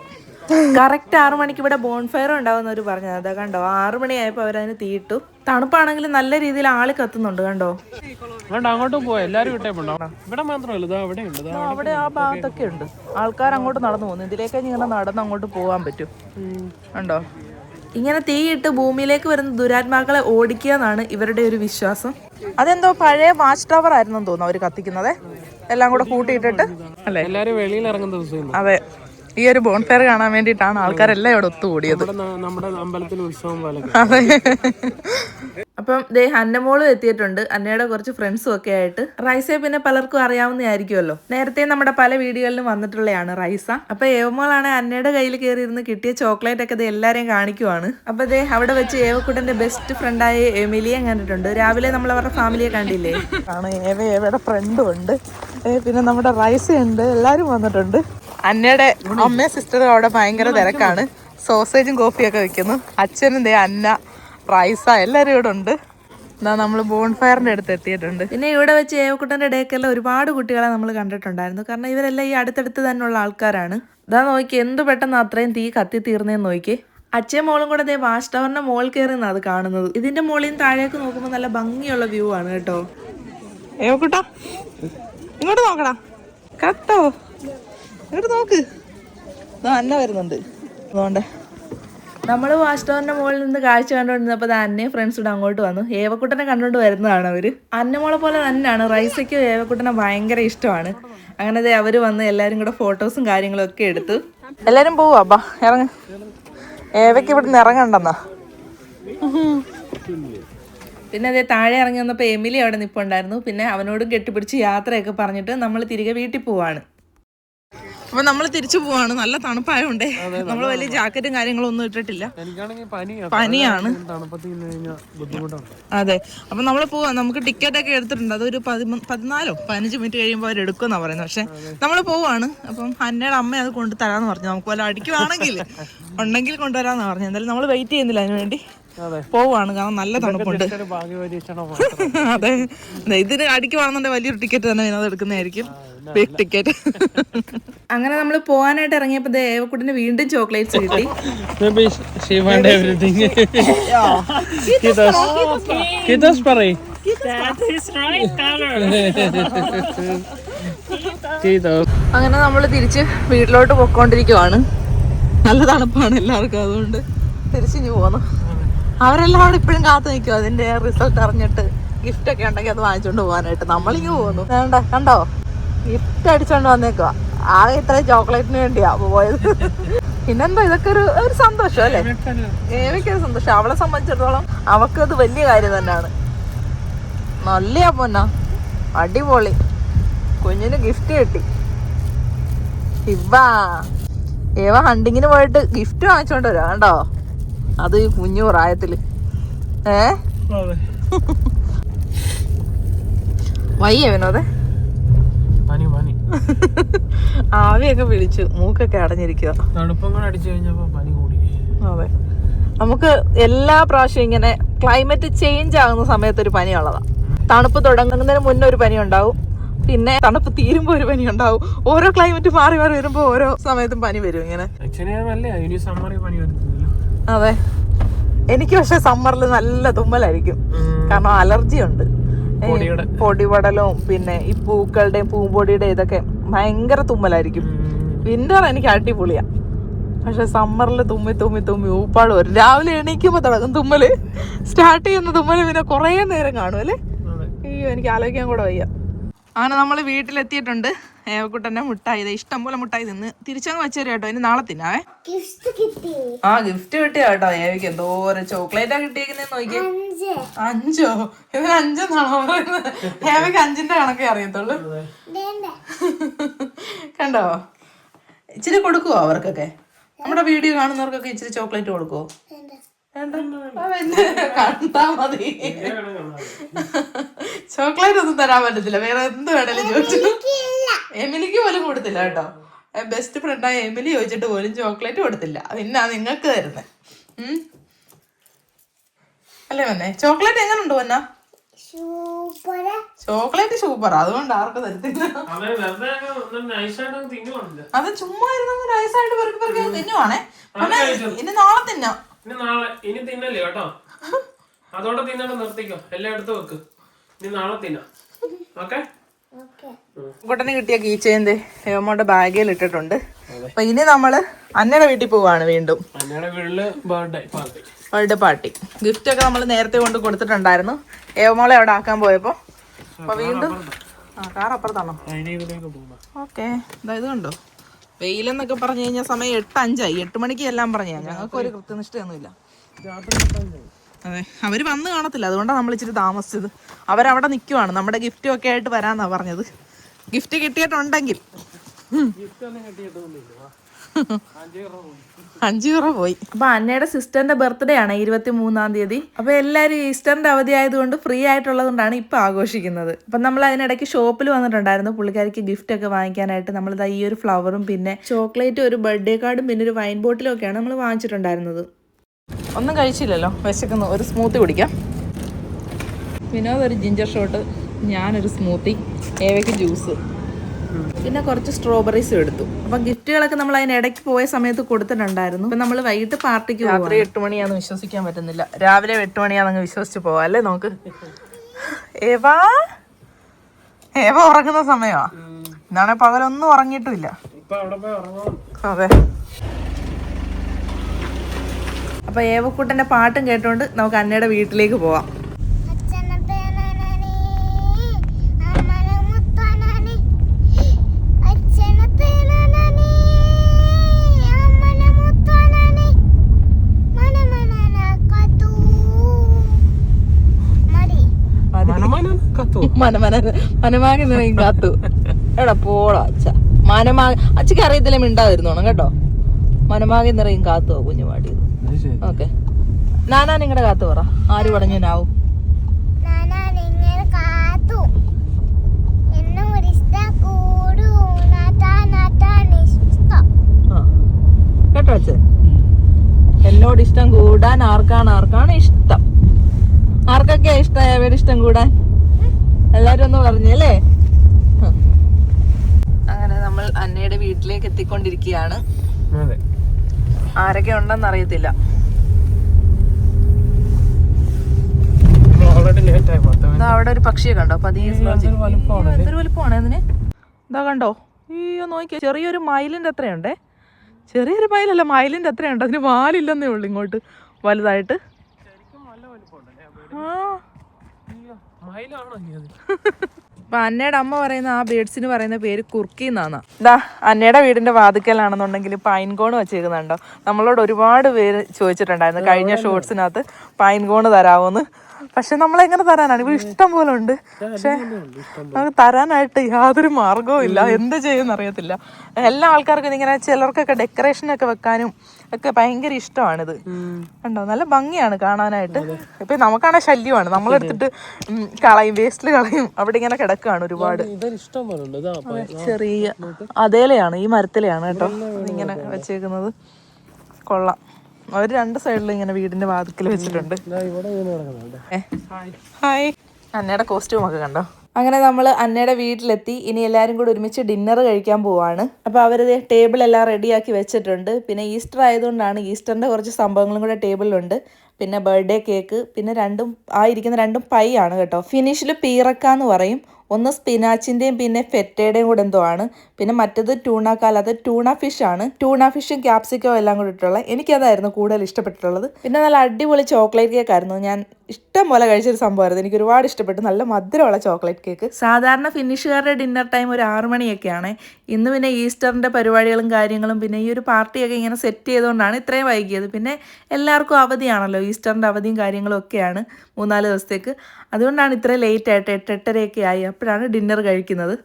കറക്റ്റ് ആറു മണിക്ക് ഇവിടെ ബോൺഫയർ ഉണ്ടാവുന്നവർ പറഞ്ഞത്. അതാ കണ്ടോ? ആറു മണിയായപ്പോൾ അവരതിന് തീയിട്ടു. തണുപ്പാണെങ്കിൽ നല്ല രീതിയിൽ ആൾ കത്തുന്നുണ്ട് കണ്ടോ? അങ്ങോട്ടും അങ്ങോട്ട് പോയി പോണ്ടോ ഇവിടെ മാത്രമല്ല അവിടെ ആ ഭാഗത്തൊക്കെ ഉണ്ട്. ആൾക്കാർ അങ്ങോട്ട് നടന്നു പോകുന്നു. ഇതിലേക്ക് ഇങ്ങനെ നടന്ന് അങ്ങോട്ട് പോകാൻ പറ്റും. കണ്ടോ? ഇങ്ങനെ തീയിട്ട് ഭൂമിയിലേക്ക് വരുന്ന ദുരാത്മാക്കളെ ഓടിക്കുക എന്നാണ് ഇവരുടെ ഒരു വിശ്വാസം. അതെന്തോ പഴയ വാച്ച് ടവർ ആയിരുന്നു തോന്നുന്നു അവർ കത്തിക്കുന്നത്. എല്ലാം കൂടെ കൂട്ടിയിട്ടിട്ട്. അല്ലേ? എല്ലാരും വെളിയിൽ ഇറങ്ങുന്ന ദിവസം അതെ. ഈ ഒരു ബോൺഫെയർ കാണാൻ വേണ്ടിയിട്ടാണ് ആൾക്കാരെല്ലാം ഇവിടെ ഒത്തുകൂടിയത്. അതെ. അപ്പം ദേ അന്നമോളും എത്തിയിട്ടുണ്ട്. അന്നയുടെ കുറച്ച് ഫ്രണ്ട്സും ഒക്കെ ആയിട്ട്. റൈസയെ പിന്നെ പലർക്കും അറിയാവുന്നതായിരിക്കുമല്ലോ. നേരത്തെ നമ്മുടെ പല വീഡിയോകളിലും വന്നിട്ടുള്ളതാണ് റൈസ. അപ്പൊ ഏവമോളാണ് അന്നയുടെ കയ്യിൽ കയറി ഇരുന്ന് കിട്ടിയ ചോക്ലേറ്റ് ഒക്കെ ഇത് എല്ലാരെയും കാണിക്കുവാണ്. അപ്പൊ ദേ അവിടെ വെച്ച് ഏവക്കുട്ടന്റെ ബെസ്റ്റ് ഫ്രണ്ടായ എമിലിയെ കണ്ടിട്ടുണ്ട്. രാവിലെ നമ്മൾ അവരുടെ ഫാമിലിയെ കണ്ടില്ലേ? ആണ് ഏവ ഏവയുടെ ഫ്രണ്ടും ഉണ്ട്. പിന്നെ നമ്മുടെ റൈസ ഉണ്ട് എല്ലാരും വന്നിട്ടുണ്ട്. അന്നയുടെ അമ്മ സിസ്റ്ററും അവിടെ ഭയങ്കര തിരക്കാണ്. സോസേജും കോഫിയൊക്കെ വെക്കുന്നു. അച്ഛനും ദേ അന്ന റൈസ എല്ലാവരും ഇവിടെ ഉണ്ട്. എന്താ നമ്മൾ ബോൺഫയറിന്റെ അടുത്ത് എത്തിയിട്ടുണ്ട്. പിന്നെ ഇവിടെ വെച്ച് ഏവക്കുട്ടന്റെ ഇടയ്ക്കല്ല ഒരുപാട് കുട്ടികളെ നമ്മൾ കണ്ടിട്ടുണ്ടായിരുന്നു. കാരണം ഇവരെല്ലാം ഈ അടുത്തടുത്ത് തന്നെയുള്ള ആൾക്കാരാണ്. ഇതാ നോക്കി എന്ത് പെട്ടെന്ന് അത്രയും തീ കത്തി തീർന്നേന്ന് നോക്കി. അച്ഛയും മോളും കൂടെ ദേ വാഷ് ടവറിന്റെ മോൾ കയറി അത് കാണുന്നത്. ഇതിന്റെ മുകളിൽ താഴേക്ക് നോക്കുമ്പോൾ നല്ല ഭംഗിയുള്ള വ്യൂ ആണ് കേട്ടോ. ഏവക്കുട്ടാ ഇങ്ങോട്ട് നോക്കടാ. കത്തോ. ഇങ്ങോട്ട് നോക്ക്. നല്ല വരുന്നുണ്ട്. അതുകൊണ്ട് നമ്മൾ വാഷ് ടവറിന്റെ മുകളിൽ നിന്ന് കാഴ്ച കണ്ടുകൊണ്ടിരുന്നപ്പോൾ അത് ഫ്രണ്ട്സ് ഫ്രണ്ട്സും അങ്ങോട്ട് വന്നു. ഏവക്കുട്ടനെ കണ്ടുകൊണ്ട് വരുന്നതാണ് അവർ അന്നമോളെ പോലെ തന്നെയാണ്. റൈസയ്ക്ക് ഏവക്കുട്ടനെ ഭയങ്കര ഇഷ്ടമാണ്. അങ്ങനെ ദേ അവർ വന്ന് എല്ലാവരും കൂടെ ഫോട്ടോസും കാര്യങ്ങളും ഒക്കെ എടുത്തു. എല്ലാവരും പോവാ അപ്പാ ഇറങ്ങ. ഏവയ്ക്ക് ഇവിടുന്ന് ഇറങ്ങണ്ടെന്നാ? പിന്നെ അതേ താഴെ ഇറങ്ങി വന്നപ്പോൾ എമിലി അവിടെ നിൽപ്പുണ്ടായിരുന്നു പിന്നെ അവനോടും കെട്ടിപ്പിടിച്ച് യാത്രയൊക്കെ പറഞ്ഞിട്ട് നമ്മൾ തിരികെ വീട്ടിൽ പോവാണ്. അപ്പൊ നമ്മൾ തിരിച്ചു പോവാണ്. നല്ല തണുപ്പായോണ്ടേ. നമ്മൾ വലിയ ജാക്കറ്റും കാര്യങ്ങളും ഒന്നും ഇട്ടിട്ടില്ല. പനിയാണ്. അതെ. അപ്പൊ നമ്മൾ പോവാ. നമുക്ക് ടിക്കറ്റ് ഒക്കെ എടുത്തിട്ടുണ്ട്. അതൊരു പതിനാലോ പതിനഞ്ച് മിനിറ്റ് കഴിയുമ്പോൾ അവർ എടുക്കുമെന്നാ പറയുന്നത് പക്ഷെ നമ്മൾ പോവാണ്. അപ്പം അന്നയുടെ അമ്മ അത് കൊണ്ട് തരാന്ന് പറഞ്ഞു. നമുക്ക് വല്ല അടിക്കുവാണെങ്കിൽ ഉണ്ടെങ്കിൽ കൊണ്ടുവരാന്ന് പറഞ്ഞു. എന്തായാലും നമ്മൾ വെയിറ്റ് ചെയ്യുന്നില്ല അതിന് വേണ്ടി. അതെ. പോവാണ്. കാരണം നല്ല തണുപ്പുണ്ട്. അതെ. ഇതിന് അടിക്കുവാണെന്നുണ്ടെങ്കിൽ വലിയൊരു ടിക്കറ്റ് തന്നെ വിനോദം എടുക്കുന്നതായിരിക്കും. ബിഗ് ടിക്കറ്റ് അങ്ങനെ നമ്മൾ പോകാനായിട്ട് ഇറങ്ങിയപ്പോൾ ദേവക്കുട്ടിന് വീണ്ടും ചോക്ലേറ്റ്സ് കിട്ടി. അങ്ങനെ നമ്മൾ തിരിച്ച് വീട്ടിലോട്ട് പൊക്കോണ്ടിരിക്കുവാണ്. നല്ല തണുപ്പാണ് എല്ലാവർക്കും അതുകൊണ്ട്. തിരിച്ചിഞ്ഞു പോന്നു. അവരെല്ലാം അവിടെ ഇപ്പോഴും കാത്തു നിൽക്കും. അതിന്റെ റിസൾട്ട് അറിഞ്ഞിട്ട് ഗിഫ്റ്റ് ഒക്കെ ഉണ്ടെങ്കിൽ അത് വാങ്ങിച്ചോണ്ട് പോകാനായിട്ട്. നമ്മളിങ്ങ് പോകുന്നു. വേണ്ട കണ്ടോ? ഗിഫ്റ്റ് അടിച്ചോണ്ട് വന്നേക്കുക ആകെ ഇത്ര ചോക്ലേറ്റിന് വേണ്ടിയാ പോയത്. പിന്നെന്താ ഇതൊക്കെ ഒരു ഒരു സന്തോഷം അല്ലേ? ഏവയ്ക്കൊരു സന്തോഷം. അവളെ സംബന്ധിച്ചിടത്തോളം അവൾക്ക് അത് വലിയ കാര്യം തന്നെയാണ്. നല്ലയാ പൊന്ന. അടിപൊളി. കുഞ്ഞിന് ഗിഫ്റ്റ് കിട്ടി. ഇവ ഏവ ഹണ്ടിങ്ങിന് പോയിട്ട് ഗിഫ്റ്റ് വാങ്ങിച്ചോണ്ട് വരാം കണ്ടോ? അത് ഈ കുഞ്ഞു പ്രായത്തിൽ ഏ വയ്യ വിനോദേ പനി പനി. ആവിയൊക്കെ പിടിച്ചു. മൂക്കൊക്കെ അടഞ്ഞിരിക്കുക അതെ. നമുക്ക് എല്ലാ പ്രാവശ്യം ഇങ്ങനെ ക്ലൈമറ്റ് ചേഞ്ച് ആകുന്ന സമയത്ത് ഒരു ഉള്ളതാണ് തണുപ്പ് തുടങ്ങുന്നതിന് മുന്നേ ഒരു പനി ഉണ്ടാവും പിന്നെ തണുപ്പ് തീരുമ്പോ ഒരു പനി ഉണ്ടാവും ഓരോ ക്ലൈമറ്റ് മാറി മാറി വരുമ്പോൾ ഓരോ സമയത്തും പനി വരും ഇങ്ങനെ. അതെ. എനിക്ക് പക്ഷെ സമ്മറിൽ നല്ല തുമ്മലായിരിക്കും. കാരണം അലർജി ഉണ്ട് പൊടിപടലും. പൊടിപടലവും പിന്നെ ഈ പൂക്കളുടെയും പൂമ്പൊടിയുടെ ഇതൊക്കെ ഭയങ്കര തുമ്മലായിരിക്കും. വിന്റർ എനിക്ക് അടിപൊളിയാ. പക്ഷെ സമ്മറിൽ തുമ്മി തുമ്മി തുമ്മി ഊപ്പാട് വരും. രാവിലെ എണീക്കുമ്പോൾ തുടങ്ങും തുമ്മൽ. സ്റ്റാർട്ട് ചെയ്യുന്ന തുമ്മൽ പിന്നെ കുറേ നേരം കാണും അല്ലേ? അയ്യോ എനിക്ക് ആലോചിക്കാൻ കൂടെ വയ്യ. അങ്ങനെ നമ്മൾ വീട്ടിലെത്തിയിട്ടുണ്ട്. ഏവക്കുട്ടന്റെ മുട്ടായി. ഇഷ്ടം പോലെ മുട്ടായി തിന്ന് തിരിച്ചങ്ങ് വെച്ചേരും കേട്ടോ. ഇനി നാളെ തിന്നാവേ ആ ഗിഫ്റ്റ് കിട്ടിയ കേട്ടോ? ഏവിക്ക് എന്തോരം ചോക്ലേറ്റാ കിട്ടിയേക്കുന്നേ നോക്കി അഞ്ച്. അഞ്ചോ? ഇവന് അഞ്ചെന്നാണോ പറയുന്നത്? ഏവയ്ക്ക് അഞ്ചിന്റെ കണക്കേ അറിയത്തുള്ളൂ. കണ്ടോ? ഇച്ചിരി കൊടുക്കുവോ അവർക്കൊക്കെ? നമ്മുടെ വീഡിയോ കാണുന്നവർക്കൊക്കെ ഇച്ചിരി ചോക്ലേറ്റ് കൊടുക്കുവോ? കണ്ടാ മതി. ചോക്ലേറ്റ് ഒന്നും തരാൻ പറ്റത്തില്ല. വേറെ എന്ത് വേണേലും ചോദിച്ചു. എമിലിക്ക് പോലും കൊടുത്തില്ല കേട്ടോ. ബെസ്റ്റ് ഫ്രണ്ടായ എമിലി ചോദിച്ചിട്ട് പോലും ചോക്ലേറ്റ് കൊടുത്തില്ല. പിന്നെ നിങ്ങൾക്ക് തരുന്നത് അല്ലേ വന്നെ? ചോക്ലേറ്റ് എങ്ങനെ ഉണ്ട് വന്ന? സൂപ്പർ ചോക്ലേറ്റ് സൂപ്പർ അതുകൊണ്ട് ആർക്കും തരത്തില്ല. അതെ ചുമ്മാ ഇരുന്നു നൈസായിട്ട് പെറുക്കി പെറുക്കി തിന്നുവാണേ. പിന്നെ ഇനി നാളെ തിന്നാം. ഇനി നാളെ ഇനി തിന്നല്ലേ കേട്ടോ? അതോടെ തിന്നിട്ട് നിർത്തിക്കോ. എല്ലാം എടുത്ത് വെക്ക്. ഇനി നാളെ തിന്നാം. ഓക്കെ? കുട്ടനെ കിട്ടിയ കീച്ചേന്റെ ഹേമോടെ ബാഗിൽ ഇട്ടിട്ടുണ്ട്. അപ്പൊ ഇനി നമ്മൾ അന്നയുടെ വീട്ടിൽ പോവാണ് വീണ്ടും. അന്നയുടെ വീട്ടിൽ birthday party birthday party gift ഒക്കെ നമ്മൾ നേരത്തെ കൊണ്ട് കൊടുത്തിട്ടുണ്ടായിരുന്നു. ഏവമോളെ അവിടെ ആക്കാൻ പോയപ്പോ. അപ്പൊ വീണ്ടും ആ കാർ അപ്പുറത്താണോ? ഓക്കെ. ഇത് കണ്ടോ? വെയിലെന്നൊക്കെ പറഞ്ഞു കഴിഞ്ഞാൽ സമയം എട്ട് അഞ്ചായി. എട്ട് മണിക്ക് എല്ലാം പറഞ്ഞു ഞങ്ങൾക്ക് ഒരു കൃത്യനിഷ്ഠയൊന്നുമില്ല. അതെ. അവർ വന്ന് കാണത്തില്ല. അതുകൊണ്ടാണ് നമ്മൾ ഇച്ചിരി താമസിച്ചത്. അവരവിടെ നിൽക്കുവാണ് നമ്മുടെ ഗിഫ്റ്റും ഒക്കെ ആയിട്ട് വരാന്നാ പറഞ്ഞത്. ഗിഫ്റ്റ് കിട്ടിയിട്ടുണ്ടെങ്കിൽ. അഞ്ചു രൂപ പോയി. അപ്പൊ അന്നയുടെ സിസ്റ്ററിന്റെ ബർത്ത്ഡേ ആണ് ഇരുപത്തി മൂന്നാം തീയതി. അപ്പൊ എല്ലാരും ഈസ്റ്ററിന്റെ അവധി ആയതുകൊണ്ട് ഫ്രീ ആയിട്ടുള്ളത് കൊണ്ടാണ് ഇപ്പൊ ആഘോഷിക്കുന്നത്. അപ്പൊ നമ്മൾ അതിനിടയ്ക്ക് ഷോപ്പിൽ വന്നിട്ടുണ്ടായിരുന്നു. പുള്ളിക്കാരിക്ക് ഗിഫ്റ്റ് ഒക്കെ വാങ്ങിക്കാനായിട്ട് നമ്മൾ ഈ ഒരു ഫ്ലവറും പിന്നെ ചോക്ലേറ്റ് ഒരു ബർത്ത്ഡേ കാർഡും പിന്നെ ഒരു വൈൻ ബോട്ടിലും ഒക്കെയാണ് നമ്മൾ വാങ്ങിച്ചിട്ടുണ്ടായിരുന്നത്. ഒന്നും കഴിച്ചില്ലല്ലോ. വിശക്കുന്നു. ഒരു സ്മൂത്തി കുടിക്കാം. വിനോദ് ഒരു ജിഞ്ചർ ഷോട്ട് ഞാനൊരു സ്മൂത്തി ഏവയ്ക്ക് ജ്യൂസ് പിന്നെ കുറച്ച് സ്ട്രോബെറീസും എടുത്തു. അപ്പൊ ഗിഫ്റ്റുകളൊക്കെ നമ്മൾ അതിന് ഇടയ്ക്ക് പോയ സമയത്ത് കൊടുത്തിട്ടുണ്ടായിരുന്നു. അപ്പൊ നമ്മൾ വൈകിട്ട് പാർട്ടിക്ക് രാത്രി എട്ട് മണിയാന്ന് വിശ്വസിക്കാൻ പറ്റുന്നില്ല. രാവിലെ എട്ട് മണിയാന്ന് വിശ്വസിച്ച് പോവാം അല്ലേ നമുക്ക് ഏവാ? ഏവ ഉറങ്ങുന്ന സമയമാ എന്നാണെ പകലൊന്നും ഉറങ്ങിയിട്ടുമില്ല അതെ. അപ്പൊ ഏവക്കൂട്ടന്റെ പാട്ടും കേട്ടോണ്ട് നമുക്ക് അന്നയുടെ വീട്ടിലേക്ക് പോവാം. മനമന മനമാകെ നിറയും കാത്തു. എടാ പോടാ അച്ഛ. മനമാ അച്ഛക്ക് അറിയത്തില്ല മിണ്ടാതിരുന്നോണം കേട്ടോ. മനമാകെ നിറയും കാത്തു കുഞ്ഞുമാടി ഓക്കെ. നാനാ നിങ്ങളുടെ കാത്തു പറ. ആര് ഇഷ്ടം ആ. കേട്ടോ അച്ഛൻ എന്നോട് ഇഷ്ടം കൂടാൻ ആർക്കാണ്? ആർക്കാണ് ഇഷ്ടം? ആർക്കൊക്കെയാ ഇഷ്ടം? എവിടെ ഇഷ്ടം കൂടാൻ? എല്ലാരും ഒന്ന് പറഞ്ഞല്ലേ. അങ്ങനെ നമ്മൾ അന്നയുടെ വീട്ടിലേക്ക് എത്തിക്കൊണ്ടിരിക്കുകയാണ്. അതെ. ആരൊക്കെ ഉണ്ടെന്ന് അറിയത്തില്ല. അവിടെ ഒരു പക്ഷിയെ കണ്ടോ? എന്തൊരു വലുപ്പമാണ് അതിന് ഇതാ കണ്ടോ? അയ്യോ നോക്കിയ. ചെറിയൊരു മയിലിന്റെ എത്രയുണ്ടേ ചെറിയൊരു മൈലല്ല മയിലിന്റെ എത്രയുണ്ട് അതിന് വാലില്ലെന്നേ ഉള്ളു ഇങ്ങോട്ട് വലുതായിട്ട് ആ മയിലാണോ ഇനി അത് അപ്പൊ അന്നയുടെ അമ്മ പറയുന്ന ആ ബേഡ്സിന് പറയുന്ന പേര് കുർക്കി എന്നാണ്. ഇതാ അന്നയുടെ വീടിന്റെ വാതിക്കലാണെന്നുണ്ടെങ്കിൽ പൈൻകോൺ വെച്ചേക്കുന്നുണ്ടോ? നമ്മളോട് ഒരുപാട് പേര് ചോദിച്ചിട്ടുണ്ടായിരുന്നു. കഴിഞ്ഞ ഷോർട്സിനകത്ത് പൈൻകോൺ തരാമോന്ന് പക്ഷെ നമ്മളെങ്ങനെ തരാനാണ്? ഇപ്പൊ ഇഷ്ടം പോലെ ഉണ്ട്. പക്ഷെ നമുക്ക് തരാനായിട്ട് യാതൊരു മാർഗവും ഇല്ല. എന്ത് ചെയ്യുമെന്ന് അറിയത്തില്ല എല്ലാ ആൾക്കാർക്കും ഇതിങ്ങനെ ചിലർക്കൊക്കെ ഡെക്കറേഷനൊക്കെ വെക്കാനും ഒക്കെ ഭയങ്കര ഇഷ്ടമാണിത്. കണ്ടോ? നല്ല ഭംഗിയാണ് കാണാനായിട്ട്. ഇപ്പൊ നമുക്കാണെ ശല്യമാണ്. നമ്മളെടുത്തിട്ട് എടുത്തിട്ട് കളയും വേസ്റ്റിൽ കളയും അവിടെ ഇങ്ങനെ കിടക്കുകയാണ് ഒരുപാട്. ചെറിയ അതേലെയാണ് ഈ മരത്തിലെയാണ് കേട്ടോ. ഇങ്ങനെ വെച്ചേക്കുന്നത്. കൊള്ളാം. അവർ രണ്ട് സൈഡിലും ഇങ്ങനെ വീടിന്റെ വാതിക്കൽ വെച്ചിട്ടുണ്ട്. ഹായ്. അന്നയുടെ കോസ്റ്റ്യൂം ഒക്കെ കണ്ടോ? അങ്ങനെ നമ്മൾ അന്നയുടെ വീട്ടിലെത്തി. ഇനി എല്ലാവരും കൂടി ഒരുമിച്ച് ഡിന്നർ കഴിക്കാൻ പോവാണ്. അപ്പോൾ അവർ ടേബിൾ എല്ലാം റെഡിയാക്കി വെച്ചിട്ടുണ്ട്. പിന്നെ ഈസ്റ്റർ ആയതുകൊണ്ടാണ് ഈസ്റ്ററിന്റെ കുറച്ച് സംഭവങ്ങളും കൂടെ ടേബിളിലുണ്ട് പിന്നെ ബർത്ത്ഡേ കേക്ക് പിന്നെ രണ്ടും ആയിരിക്കുന്ന രണ്ടും പൈ ആണ് കേട്ടോ. ഫിനിഷിൽ പീറക്ക എന്ന് പറയും. ഒന്ന് സ്പിനാച്ചിന്റെയും പിന്നെ ഫെറ്റയുടെയും കൂടെ എന്തോ ആണ്. പിന്നെ മറ്റത് ട്യൂണ അത് ടൂണ ഫിഷ് ആണ്. ടൂണ ഫിഷും ക്യാപ്സിക്കോ എല്ലാം കൂടി ഇട്ടുള്ള എനിക്കതായിരുന്നു കൂടുതൽ ഇഷ്ടപ്പെട്ടിട്ടുള്ളത്. പിന്നെ നല്ല അടിപൊളി ചോക്ലേറ്റ് കേക്ക് ആയിരുന്നു. ഞാൻ ഇഷ്ടം പോലെ കഴിച്ചൊരു സംഭവമായിരുന്നു. എനിക്ക് ഒരുപാട് ഇഷ്ടപ്പെട്ടു. നല്ല മധുരമുള്ള ചോക്ലേറ്റ് കേക്ക്. സാധാരണ ഫിനിഷുകാരുടെ ഡിന്നർ ടൈം ഒരു ആറ് മണിയൊക്കെയാണ്. ഇന്ന് പിന്നെ ഈസ്റ്ററിന്റെ പരിപാടികളും കാര്യങ്ങളും പിന്നെ ഈ ഒരു പാർട്ടിയൊക്കെ ഇങ്ങനെ സെറ്റ് ചെയ്തുകൊണ്ടാണ് ഇത്രയും വൈകിയത്. പിന്നെ എല്ലാവർക്കും അവധിയാണല്ലോ ഈസ്റ്ററിന്റെ അവധിയും കാര്യങ്ങളും ഒക്കെയാണ് മൂന്നാൽ ദിവസത്തേക്ക്. അതുകൊണ്ടാണ് ഇത്രയും ലേറ്റ് ആയിട്ട് എട്ട് എട്ടരയൊക്കെ ആയി. അപ്പോഴാണ് ഡിന്നർ കഴിക്കുന്നത്.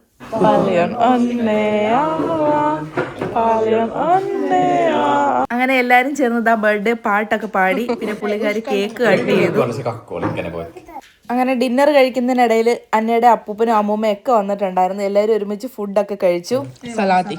അങ്ങനെ എല്ലാരും ചേർന്ന് ആ ബർത്ത്ഡേ പാട്ടൊക്കെ പാടി പിന്നെ പുള്ളിക്കാരി കേക്ക് കട്ട് ചെയ്തു. അങ്ങനെ ഡിന്നർ കഴിക്കുന്നതിനിടയിൽ അന്നയുടെ അപ്പൂപ്പനും അമ്മൂമ്മയും ഒക്കെ വന്നിട്ടുണ്ടായിരുന്നു. എല്ലാവരും ഒരുമിച്ച് ഫുഡൊക്കെ കഴിച്ചു. സലാത്തി.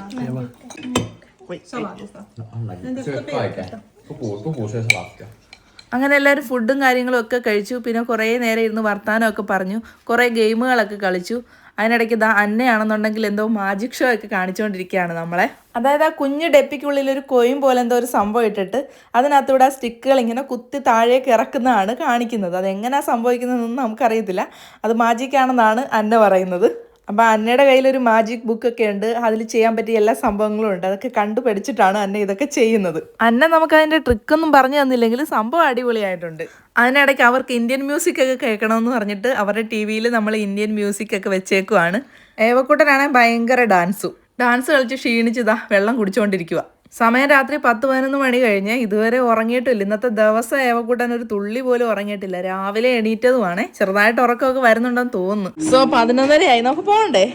അങ്ങനെ എല്ലാവരും ഫുഡും കാര്യങ്ങളും ഒക്കെ കഴിച്ചു. പിന്നെ കുറേ നേരം ഇരുന്ന് വർത്താനമൊക്കെ പറഞ്ഞു. കുറേ ഗെയിമുകളൊക്കെ കളിച്ചു. അതിനിടയ്ക്ക് ഇതാ അന്നയാണെന്നുണ്ടെങ്കിൽ എന്തോ മാജിക് ഷോ ഒക്കെ കാണിച്ചുകൊണ്ടിരിക്കുകയാണ് നമ്മളെ. അതായത് ആ കുഞ്ഞു ഡെപ്പിക്കുള്ളിൽ ഒരു കൊയും പോലെ എന്തോ ഒരു സംഭവം ഇട്ടിട്ട് അതിനകത്തൂടെ ആ സ്റ്റിക്കുകൾ ഇങ്ങനെ കുത്തി താഴേക്ക് ഇറക്കുന്നതാണ് കാണിക്കുന്നത്. അതെങ്ങനെയാണ് സംഭവിക്കുന്നതെന്നൊന്നും നമുക്കറിയത്തില്ല. അത് മാജിക്കാണെന്നാണ് അന്ന പറയുന്നത്. അപ്പം അന്നയുടെ കയ്യിലൊരു മാജിക് ബുക്ക് ഒക്കെ ഉണ്ട്. അതിൽ ചെയ്യാൻ പറ്റിയ എല്ലാ സംഭവങ്ങളും ഉണ്ട്. അതൊക്കെ കണ്ടു പഠിച്ചിട്ടാണ് അന്ന ഇതൊക്കെ ചെയ്യുന്നത്. അന്ന നമുക്ക് അതിന്റെ ട്രിക്കൊന്നും പറഞ്ഞു തന്നില്ലെങ്കിൽ സംഭവം അടിപൊളിയായിട്ടുണ്ട്. അതിനിടയ്ക്ക് അവർക്ക് ഇന്ത്യൻ മ്യൂസിക് ഒക്കെ കേൾക്കണമെന്ന് പറഞ്ഞിട്ട് അവരുടെ ടി വിയിൽ നമ്മൾ ഇന്ത്യൻ മ്യൂസിക് ഒക്കെ വെച്ചേക്കുവാണ്. ഏവക്കൂട്ടനാണെങ്കിൽ ഭയങ്കര ഡാൻസും ഡാൻസ് കളിച്ച് ക്ഷീണിച്ചതാ വെള്ളം കുടിച്ചുകൊണ്ടിരിക്കുക സമയം രാത്രി പത്ത് പതിനൊന്ന് മണി കഴിഞ്ഞ് ഇതുവരെ ഉറങ്ങിയിട്ടില്ല. ഇന്നത്തെ ദിവസം ഏവക്കൂട്ടാൻ ഒരു തുള്ളി പോലും ഉറങ്ങിയിട്ടില്ല. രാവിലെ എണീറ്റതുമാണ്. ചെറുതായിട്ട് ഉറക്കമൊക്കെ വരുന്നുണ്ടെന്ന് തോന്നുന്നു. സോ പതിനൊന്നരയായി. നമുക്ക് പോകണ്ടേ?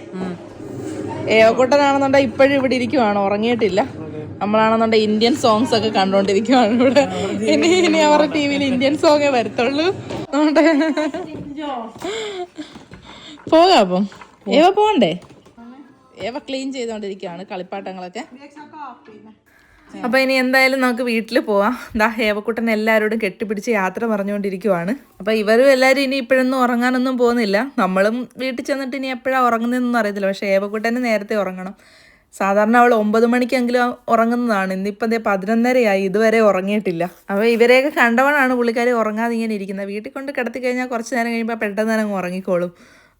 ഏവക്കൂട്ടനാണെന്നുണ്ടെങ്കിൽ ഇപ്പോഴും ഇവിടെ ഇരിക്കുവാണ്. ഉറങ്ങിയിട്ടില്ല. നമ്മളാണെന്നുണ്ടെങ്കിൽ ഇന്ത്യൻ സോങ്സ് ഒക്കെ കണ്ടോണ്ടിരിക്കുവാണ് ഇവിടെ. ഇനി ഇനി അവരുടെ ടി വിയിൽ ഇന്ത്യൻ സോങ്ങേ വരത്തുള്ളൂ. പോകാം അപ്പം. ഏവ പോകണ്ടേ? ഏവ ക്ലീൻ ചെയ്തോണ്ടിരിക്കുകയാണ് കളിപ്പാട്ടങ്ങളൊക്കെ. അപ്പൊ ഇനി എന്തായാലും നമുക്ക് വീട്ടിൽ പോവാം. ദാ ഹേവക്കുട്ടൻ എല്ലാവരോടും കെട്ടിപ്പിടിച്ച് യാത്ര പറഞ്ഞുകൊണ്ടിരിക്കുവാണ്. അപ്പൊ ഇവരും എല്ലാവരും ഇനി ഇപ്പോഴൊന്നും ഉറങ്ങാനൊന്നും പോകുന്നില്ല. നമ്മളും വീട്ടിൽ ചെന്നിട്ട് ഇനി എപ്പോഴാണ് ഉറങ്ങുന്നതെന്നൊന്നും അറിയത്തില്ല. പക്ഷേ ഹേവക്കുട്ടന് നേരത്തെ ഉറങ്ങണം. സാധാരണ അവൾ ഒമ്പത് മണിക്കെങ്കിലും ഉറങ്ങുന്നതാണ്. ഇന്നിപ്പം ദേ പതിനൊന്നരയായി. ഇതുവരെ ഉറങ്ങിയിട്ടില്ല. അപ്പോൾ ഇവരെയൊക്കെ കണ്ടവണാണ് പുള്ളിക്കാരി ഉറങ്ങാതെ ഇങ്ങനെ ഇരിക്കുന്നത്. വീട്ടിൽ കൊണ്ട് കിടത്തി കഴിഞ്ഞാൽ കുറച്ച് നേരം കഴിയുമ്പോൾ പെട്ടെന്ന് തന്നെ ഉറങ്ങിക്കോളും.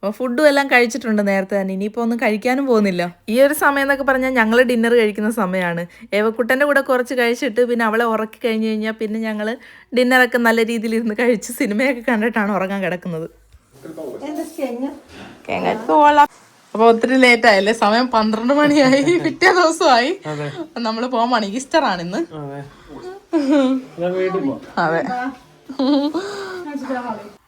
അപ്പോൾ ഫുഡും എല്ലാം കഴിച്ചിട്ടുണ്ട് നേരത്തെ തന്നെ. ഇനിയിപ്പോൾ ഒന്നും കഴിക്കാനും പോകുന്നില്ല. ഈ ഒരു സമയം എന്നൊക്കെ പറഞ്ഞാൽ ഞങ്ങൾ ഡിന്നർ കഴിക്കുന്ന സമയമാണ് ഏവക്കുട്ടന്റെ കൂടെ കുറച്ച് കഴിച്ചിട്ട് പിന്നെ അവളെ ഉറക്കി കഴിഞ്ഞ് കഴിഞ്ഞാൽ പിന്നെ ഞങ്ങൾ ഡിന്നറൊക്കെ നല്ല രീതിയിൽ ഇരുന്ന് കഴിച്ച് സിനിമയൊക്കെ കണ്ടിട്ടാണ് ഉറങ്ങാൻ കിടക്കുന്നത്. അപ്പൊ ഒത്തിരി ലേറ്റ് ആയല്ലേ? സമയം പന്ത്രണ്ട് മണിയായി. പിറ്റേ ദിവസമായി. നമ്മൾ പോകാൻ മണി ഈസ്റ്റർ ആണ് ഇന്ന്. അതെ.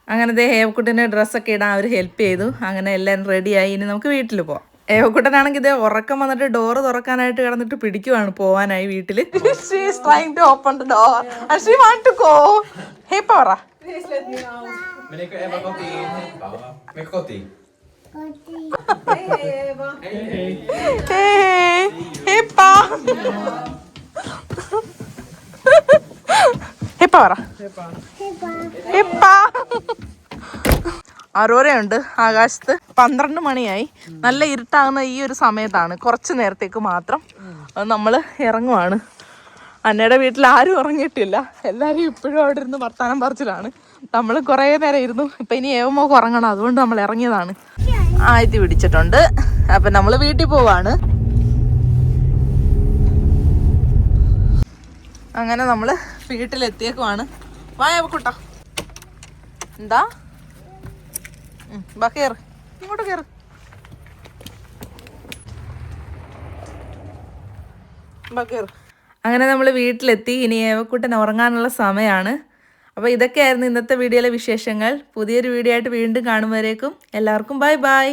അങ്ങനെ ദേ ഹേവക്കുട്ടന്റെ ഡ്രസ്സൊക്കെ ഇടാൻ അവർ ഹെൽപ്പ് ചെയ്തു അങ്ങനെ എല്ലാം റെഡിയായി ഇനി നമുക്ക് വീട്ടിൽ പോവാം ഏവക്കുട്ടനാണെങ്കിൽ ഇതേ ഉറക്കം വന്നിട്ട് ഡോറ് തുറക്കാനായിട്ട് കിടന്നിട്ട് പിടിക്കുവാണ് പോവാനായി വീട്ടിൽ ഓപ്പൺ ഡോർ ഹേ ഹേപ്പാ പറ. ഹിപ്പ അറോരയുണ്ട് ആകാശത്ത്. പന്ത്രണ്ട് മണിയായി. നല്ല ഇരുട്ടാകുന്ന ഈ ഒരു സമയത്താണ്. കുറച്ച് നേരത്തേക്ക് മാത്രം നമ്മൾ ഇറങ്ങുവാണ്. അന്നയുടെ വീട്ടിൽ ആരും ഉറങ്ങിയിട്ടില്ല. എല്ലാവരും ഇപ്പോഴും അവിടെ ഇരുന്ന് വർത്താനം പറിച്ചിലാണ്. നമ്മൾ കുറേ നേരം ഇരുന്നു. ഇപ്പം ഇനി ഏവമോക്ക് ഉറങ്ങണം. അതുകൊണ്ട് നമ്മൾ ഇറങ്ങിയതാണ്. ആയത്തി പിടിച്ചിട്ടുണ്ട്. അപ്പം നമ്മൾ വീട്ടിൽ പോവാണ്. അങ്ങനെ നമ്മൾ വീട്ടിലെത്തിയേക്കുവാണ്. വായ എന്താ? ബാ ഇങ്ങോട്ട് കയറ് ബാ അങ്ങനെ നമ്മൾ വീട്ടിലെത്തി. ഇനി ഏവക്കുട്ടൻ ഉറങ്ങാനുള്ള സമയമാണ് അപ്പോൾ ഇതൊക്കെയായിരുന്നു ഇന്നത്തെ വീഡിയോയിലെ വിശേഷങ്ങൾ. പുതിയൊരു വീഡിയോ ആയിട്ട് വീണ്ടും കാണുമ്പോഴേക്കും എല്ലാവർക്കും ബൈ ബൈ